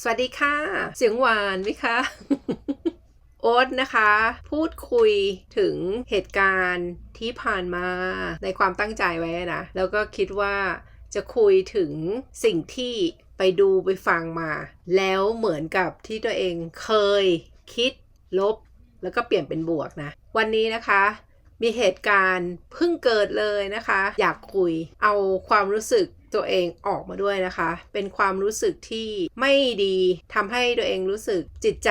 สวัสดีค่ะ เสียงหวานไหมคะโอ๊ตนะคะ พูดคุยถึงเหตุการณ์ที่ผ่านมาในความตั้งใจไว้นะ แล้วก็คิดว่าจะคุยถึงสิ่งที่ไปดูไปฟังมา แล้วเหมือนกับที่ตัวเองเคยคิดลบ แล้วก็เปลี่ยนเป็นบวกนะ วันนี้นะคะ มีเหตุการณ์เพิ่งเกิดเลยนะคะ อยากคุยเอาความรู้สึก ตัวเองออกมาด้วยนะคะ เป็นความรู้สึกที่ไม่ดีทำให้ตัวเองรู้สึกจิตใจ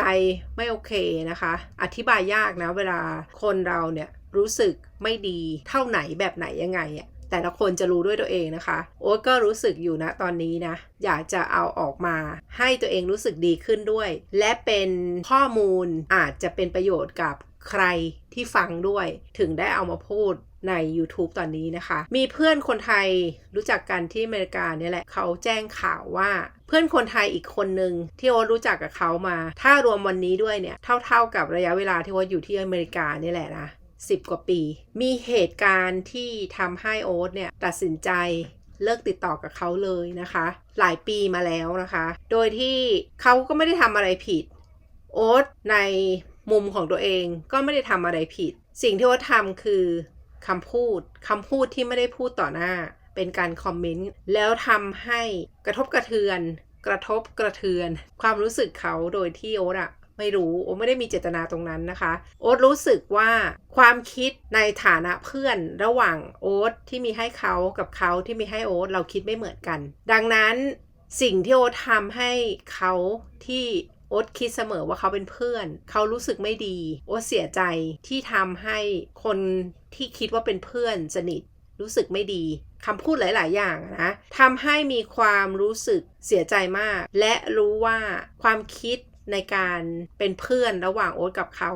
ไม่โอเคนะคะ อธิบายยากนะเวลาคนเราเนี่ยรู้สึกไม่ดีเท่าไหนแบบไหนยังไงอะแต่ละคนจะรู้ด้วยตัวเองนะคะ โอ๊ตก็รู้สึกอยู่นะตอนนี้นะ อยากจะเอาออกมาให้ตัวเองรู้สึกดีขึ้นด้วย และเป็นข้อมูลอาจจะเป็นประโยชน์กับใครที่ฟังด้วย ถึงได้เอามาพูด ใน YouTube ตอนนี้นะคะ มีเพื่อนคนไทยรู้จักกันที่อเมริกาเนี่ยแหละ เขาแจ้งข่าวว่าเพื่อนคนไทยอีกคนหนึ่งที่โอ๊ตรู้จักกับเขามา ถ้ารวมวันนี้ด้วยเนี่ย เท่าๆกับระยะเวลาที่โอ๊ตอยู่ที่อเมริกาเนี่ยแหละนะสิบกว่าปี มีเหตุการณ์ที่ทำให้โอ๊ตเนี่ยตัดสินใจเลิกติดต่อกับเขาเลยนะคะ หลายปีมาแล้วนะคะ โดยที่เขาก็ไม่ได้ทำอะไรผิด โอ๊ตในมุมของตัวเองก็ไม่ได้ทำอะไรผิด สิ่งที่โอ๊ตทำคือ คำพูดคำพูดที่ไม่ได้พูดต่อหน้า เป็นการคอมเมนต์แล้วทำให้กระทบกระเทือน กระทบกระเทือน ความรู้สึกเขาโดยที่โอ๊ตอะไม่รู้โอ๊ตไม่ได้มีเจตนาตรงนั้นนะคะ โอ๊ตรู้สึกว่าความคิดในฐานะเพื่อนระหว่างโอ๊ตที่มีให้เขากับเขาที่มีให้โอ๊ตเราคิดไม่เหมือนกัน ดังนั้นสิ่งที่โอ๊ตทำให้เขาที่ โอ๊ตคิดเสมอว่าเขาเป็นเพื่อน เขารู้สึกไม่ดี โอ๊ตเสียใจที่ทำให้คนที่คิดว่าเป็นเพื่อนสนิทรู้สึกไม่ดีคำพูดหลาย ๆ อย่างนะทำให้มีความรู้สึกเสียใจมาก และรู้ว่าความคิดในการเป็นเพื่อนระหว่างโอ๊ตกับเขา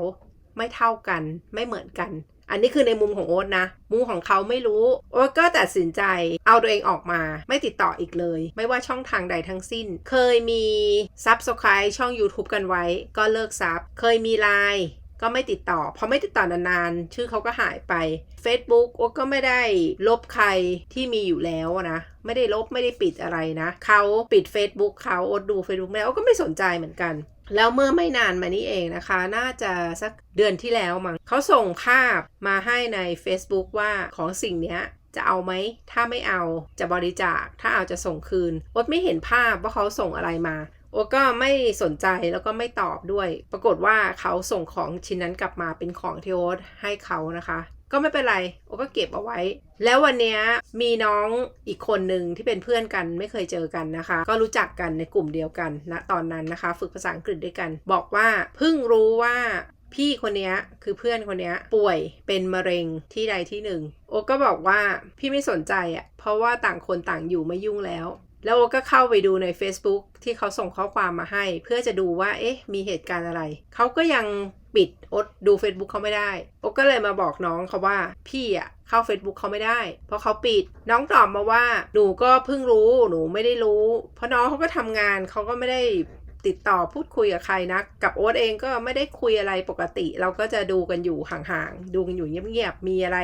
ไม่เท่ากันไม่เหมือนกัน อันนี้คือในมุมของโอ๊ตนะ มุมของเขาไม่รู้ โอ๊ตก็ตัดสินใจเอาตัวเองออกมา ไม่ติดต่ออีกเลย ไม่ว่าช่องทางใดทั้งสิ้น เคยมีซับสไคร b e ช่อง YouTube กันไว้ ก็เลิกซับ เคยมีไลน์ก็ไม่ติดต่อ พอไม่ติดต่อนานๆ ชื่อเขาก็หายไป Facebook โอ๊ตก็ไม่ได้ลบใครที่มีอยู่แล้วนะ ไม่ได้ลบไม่ได้ปิดอะไรนะ เขาปิด Facebook เขาโอ๊ตดู Facebook ไม่ได้โอ๊ตก็ไม่สนใจเหมือนกัน แล้วเมื่อไม่นานมานี้เองนะคะ น่าจะสักเดือนที่แล้วมั้งเขาส่งภาพมาให้ใน Facebook ว่าของสิ่งนี้จะเอาไหม ถ้าไม่เอาจะบริจาค ถ้าเอาจะส่งคืนโอ๊ตไม่เห็นภาพว่าเขาส่งอะไรมาโอก็ไม่สนใจแล้วก็ไม่ตอบด้วย ปรากฏว่าเขาส่งของชิ้นนั้นกลับมาเป็นของที่โอ๊ตให้เขานะคะ ก็ไม่เป็นไรโอก็เก็บเอาไว้ แล้ววันนี้มีน้องอีกคนหนึ่งที่เป็นเพื่อนกันไม่เคยเจอกันนะคะ ก็รู้จักกันในกลุ่มเดียวกันณนะตอนนั้นนะคะ ฝึกภาษาอังกฤษด้วยกัน บอกว่าเพิ่งรู้ว่าพี่คนนี้คือเพื่อนคนนี้ป่วยเป็นมะเร็งที่ใดที่หนึ่งโอก็บอกว่าพี่ไม่สนใจอะ่ะเพราะว่าต่างคนต่างอยู่ไม่ยุ่งแล้วแล้วโอก็เข้าไปดูใน Facebook ที่เขาส่งข้อความมาให้ เพื่อจะดูว่า เอ๊ะ มีเหตุการณ์อะไร เขาก็ยัง ปิดโอ๊ตดู Facebook เขาไม่ได้โอ๊ตก็เลยมาบอกน้องเขาว่าพี่อะเข้า Facebook เขาไม่ได้ เพราะเขาปิดน้องตอบมาว่าหนูก็เพิ่งรู้หนูไม่ได้รู้ เพราะน้องเขาก็ทำงานเขาก็ไม่ได้ติดต่อพูดคุยกับใครนะ กับโอ๊ตเองก็ไม่ได้คุยอะไรปกติ เราก็จะดูกันอยู่ห่างๆ ดูกันอยู่เงียบๆ มีอะไร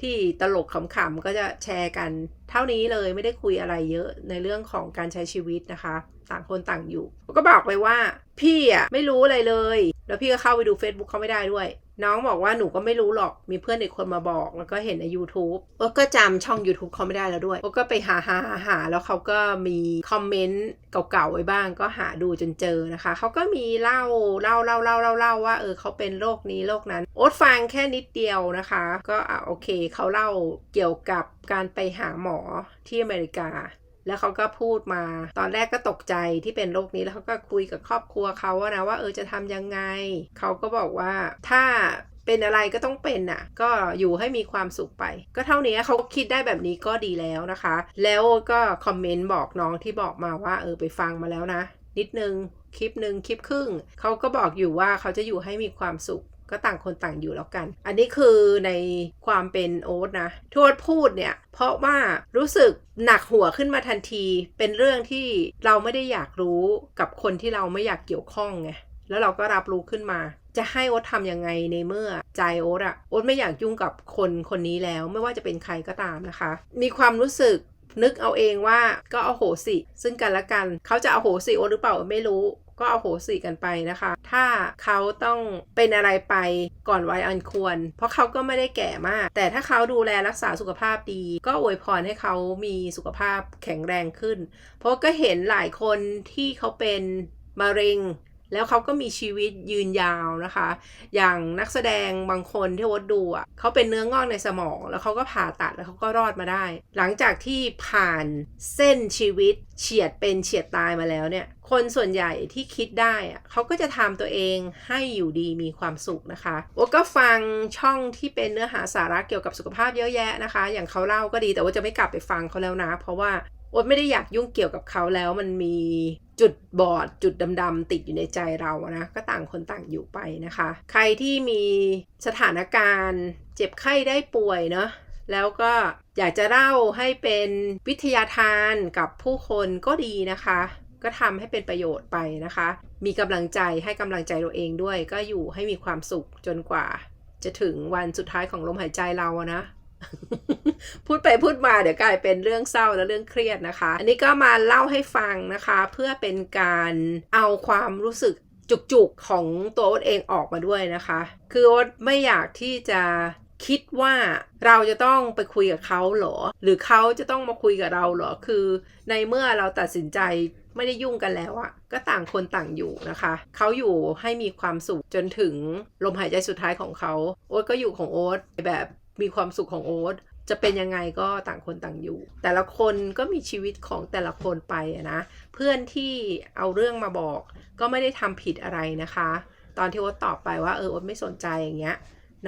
ที่ตลกขำๆ ก็จะแชร์กัน เท่านี้เลยไม่ได้คุยอะไรเยอะในเรื่องของการใช้ชีวิตนะคะ ต่างคนต่างอยู่ ก็บอกไปว่า พี่อะไม่รู้อะไรเลย แล้วพี่ก็เข้าไปดู Facebook เขาไม่ได้ด้วย น้องบอกว่าหนูก็ไม่รู้หรอกมีเพื่อนอีกคนมาบอก แล้วก็เห็นใน YouTube โอ๊ก็จำช่อง YouTube เขาไม่ได้แล้วด้วยโอ๊ก็ไปหาหาหาหาแล้วเขาก็มีคอมเมนต์เก่าๆไว้บ้าง ก็หาดูจนเจอนะคะ เขาก็มีเล่าเล่าเล่าเล่าเล่าเล่าว่าเออเขาเป็นโรคนี้โรคนั้น โอ๊ตฟังแค่นิดเดียวนะคะ ก็อะโอเคเขาเล่าเกี่ยวกับการไปหาหมอที่อเมริกา แล้วเขาก็พูดมา ตอนแรกก็ตกใจที่เป็นโรคนี้แล้วเขาก็คุยกับครอบครัวเขาอะนะว่าเออจะทำยังไง เขาก็บอกว่าถ้าเป็นอะไรก็ต้องเป็นน่ะ ก็อยู่ให้มีความสุขไป ก็เท่านี้เขาคิดได้แบบนี้ก็ดีแล้วนะคะ แล้วก็คอมเมนต์บอกน้องที่บอกมาว่าเออไปฟังมาแล้วนะ นิดนึงคลิปหนึ่งคลิปครึ่งเขาก็บอกอยู่ว่าเขาจะอยู่ให้มีความสุข ก็ต่างคนต่างอยู่แล้วกัน อันนี้คือในความเป็นโอ๊ตนะที่โอ๊ตพูดเนี่ย เพราะว่ารู้สึกหนักหัวขึ้นมาทันที เป็นเรื่องที่เราไม่ได้อยากรู้กับคนที่เราไม่อยากเกี่ยวข้องไง แล้วเราก็รับรู้ขึ้นมา จะให้โอ๊ตทำยังไงในเมื่อใจโอ๊ตอะโอ๊ตไม่อยากยุ่งกับคนคนนี้แล้ว ไม่ว่าจะเป็นใครก็ตามนะคะ มีความรู้สึกนึกเอาเองว่าก็เอาโหสิ ซึ่งกันและกัน เขาจะเอาโหสิโอตหรือเปล่าไม่รู้ ก็เอาโหสิกันไปนะคะ ถ้าเขาต้องเป็นอะไรไปก่อนวัยอันควร เพราะเขาก็ไม่ได้แก่มาก แต่ถ้าเขาดูแลรักษาสุขภาพดี ก็อวยพรให้เขามีสุขภาพแข็งแรงขึ้น เพราะก็เห็นหลายคนที่เขาเป็นมะเร็ง แล้วเขาก็มีชีวิตยืนยาวนะคะ อย่างนักแสดงบางคนที่วดดูอะเขาเป็นเนื้องอกในสมอง แล้วเขาก็ผ่าตัดแล้วเขาก็รอดมาได้ หลังจากที่ผ่านเส้นชีวิตเฉียดเป็นเฉียดตายมาแล้วเนี่ย คนส่วนใหญ่ที่คิดได้อะเขาก็จะทำตัวเองให้อยู่ดีมีความสุขนะคะโอก็ฟังช่องที่เป็นเนื้อหาสาระเกี่ยวกับสุขภาพเยอะแยะนะคะ อย่างเขาเล่าก็ดีแต่ว่าจะไม่กลับไปฟังเขาแล้วนะ เพราะว่าโอ๊ตไม่ได้อยากยุ่งเกี่ยวกับเขาแล้วมันมี จุดบอดจุดดำๆติดอยู่ในใจเรานะก็ต่างคนต่างอยู่ไปนะคะ ใครที่มีสถานการณ์ เจ็บไข้ได้ป่วยเนาะแล้วก็อยากจะเล่าให้เป็นวิทยาทานกับผู้คนก็ดีนะคะ ก็ทำให้เป็นประโยชน์ไปนะคะ มีกำลังใจให้กำลังใจตัวเองด้วย ก็อยู่ให้มีความสุขจนกว่า จะถึงวันสุดท้ายของลมหายใจเราอะนะ พูดไปพูดมาเดี๋ยวกลายเป็นเรื่องเศร้าและเรื่องเครียดนะคะ อันนี้ก็มาเล่าให้ฟังนะคะ เพื่อเป็นการเอาความรู้สึกจุกๆของตัวอ๊ตเองออกมาด้วยนะคะ คืออ๊ตไม่อยากที่จะคิดว่าเราจะต้องไปคุยกับเขาเหรอ หรือเขาจะต้องมาคุยกับเราเหรอ คือในเมื่อเราตัดสินใจไม่ได้ยุ่งกันแล้วอะก็ต่างคนต่างอยู่นะคะ เขาอยู่ให้มีความสุขจนถึงลมหายใจสุดท้ายของเขา โอ๊ตก็อยู่ของโอ๊ตแบบ มีความสุขของโอ๊ตจะเป็นยังไงก็ต่างคนต่างอยู่ แต่ละคนก็มีชีวิตของแต่ละคนไปนะเพื่อนที่เอาเรื่องมาบอก ก็ไม่ได้ทำผิดอะไรนะคะ ตอนที่โอ๊ตตอบไปว่าเออโอ๊ตไม่สนใจอย่างเงี้ย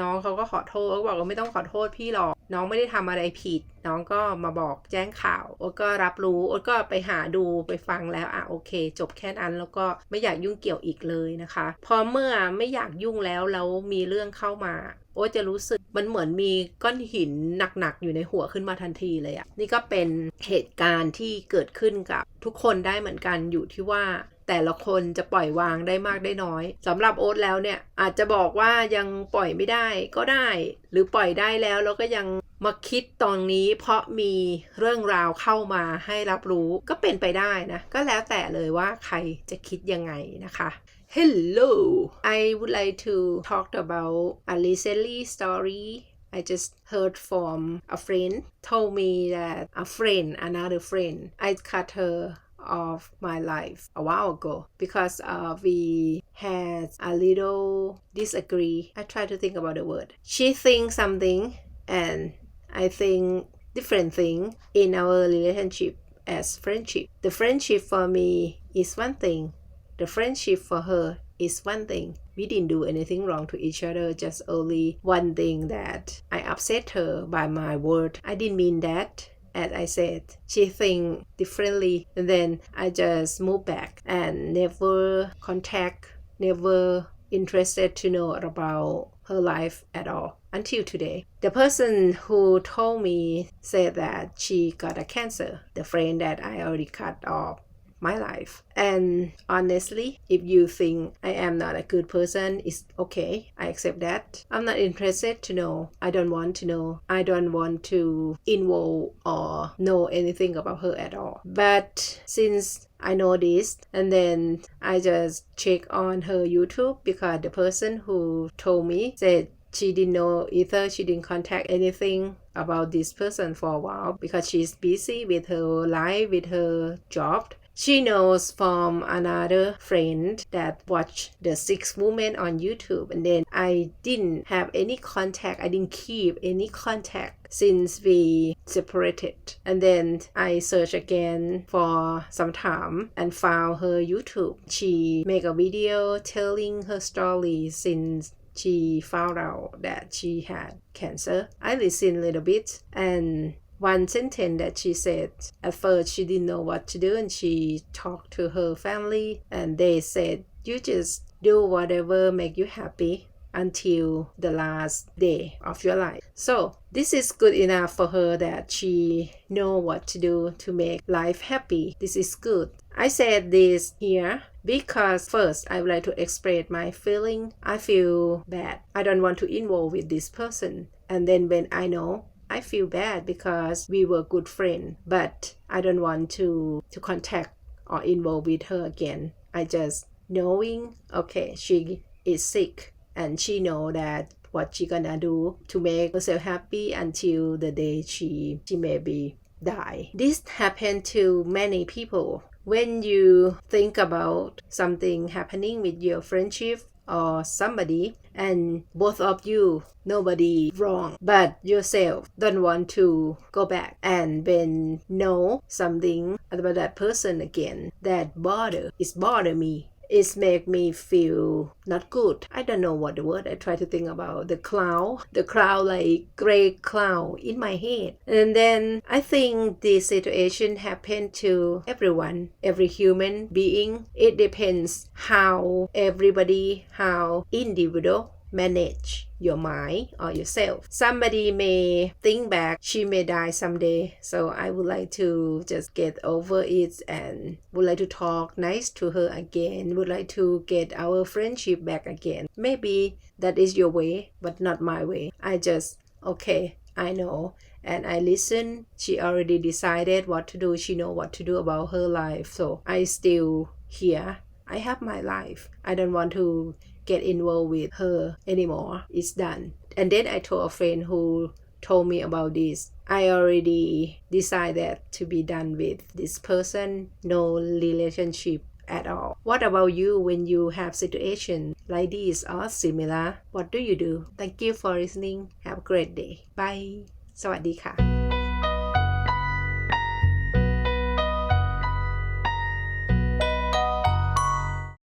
น้องเขาก็ขอโทษก็บอกว่าไม่ต้องขอโทษพี่หรอก น้องไม่ได้ทำอะไรผิด น้องก็มาบอกแจ้งข่าวโอ๊ตก็รับรู้โอ๊ตก็ไปหาดูไปฟังแล้วอะโอเค จบแค่นั้นแล้วก็ไม่อยากยุ่งเกี่ยวอีกเลยนะคะ พอเมื่อไม่อยากยุ่งแล้วแล้วมีเรื่องเข้ามา อ๊ตจะรู้สึกมันเหมือนมีก้อนหินหนักๆ อยู่ในหัวขึ้นมาทันทีเลยอะนี่ก็เป็นเหตุการณ์ที่เกิดขึ้นกับทุกคนได้เหมือนกันอยู่ที่ว่าแต่ละคนจะปล่อยวางได้มากได้น้อยสำหรับโอ๊ตแล้วเนี่ยอาจจะบอกว่ายังปล่อยไม่ได้ก็ได้ หรือปล่อยได้แล้วแล้วก็ยังมาคิดตอนนี้เพราะมีเรื่องราวเข้ามาให้รับรู้ก็เป็นไปได้นะ ก็แล้วแต่เลยว่าใครจะคิดยังไงนะคะ Hello I would like to talk about a recently story I just heard from a friend told me that a friend another friend I cut her of my life a while ago because uh, we had a little disagree. I try to think about the word. She thinks something and I think different thing in our relationship as friendship. The friendship for me is one thing. The friendship for her is one thing. We didn't do anything wrong to each other, just only one thing that I upset her by my word. I didn't mean that. As I said, she think differently, and then I just move back and never contact, never interested to know about her life at all until today. The person who told me said that she got a cancer, the friend that I already cut off my life. And honestly, if you think I am not a good person, it's okay. I accept that. I'm not interested to know. I don't want to know. I don't want to involve or know anything about her at all. But since I know this and then I just check on her YouTube because the person who told me said she didn't know either she didn't contact anything about this person for a while because she's busy with her life with her job she knows from another friend that watched the six women on youtube and then i didn't have any contact i didn't keep any contact since we separated and then i searched again for some time and found her youtube she make a video telling her story since she found out that she had cancer. I listened a little bit and one sentence that she said at first she didn't know what to do and she talked to her family and they said you just do whatever make you happy until the last day of your life so this is good enough for her that she know what to do to make life happy this is good i said this here because first I would like to express my feeling. I feel bad. I don't want to involve with this person. And then when I know I feel bad because we were good friends, but I don't want to to contact or involve with her again. I just knowing okay she is sick and she know that what she gonna do to make herself happy until the day she she maybe die. This happened to many people. When you think about something happening with your friendship or somebody and both of you nobody wrong. But yourself don't want to go back and then know something about that person again. That bother is bother me it's make me feel not good. I don't know what the word I try to think about the cloud, the cloud like gray cloud in my head. And then I think this situation happened to everyone, every human being. It depends how everybody, how individual manage your mind or yourself. Somebody may think back, she may die someday. So I would like to just get over it and would like to talk nice to her again, would like to get our friendship back again. Maybe that is your way, but not my way. I just, okay, I know. And I listen. She already decided what to do. She know what to do about her life. So I still here. I have my life. I don't want to get involved with her anymore. It's done. And then I told a friend who told me about this. I already decided to be done with this person, no relationship at all. What about you when you have situation like this or similar? What do you do? Thank you for listening. Have a great day. Bye. สวัสดีค่ะ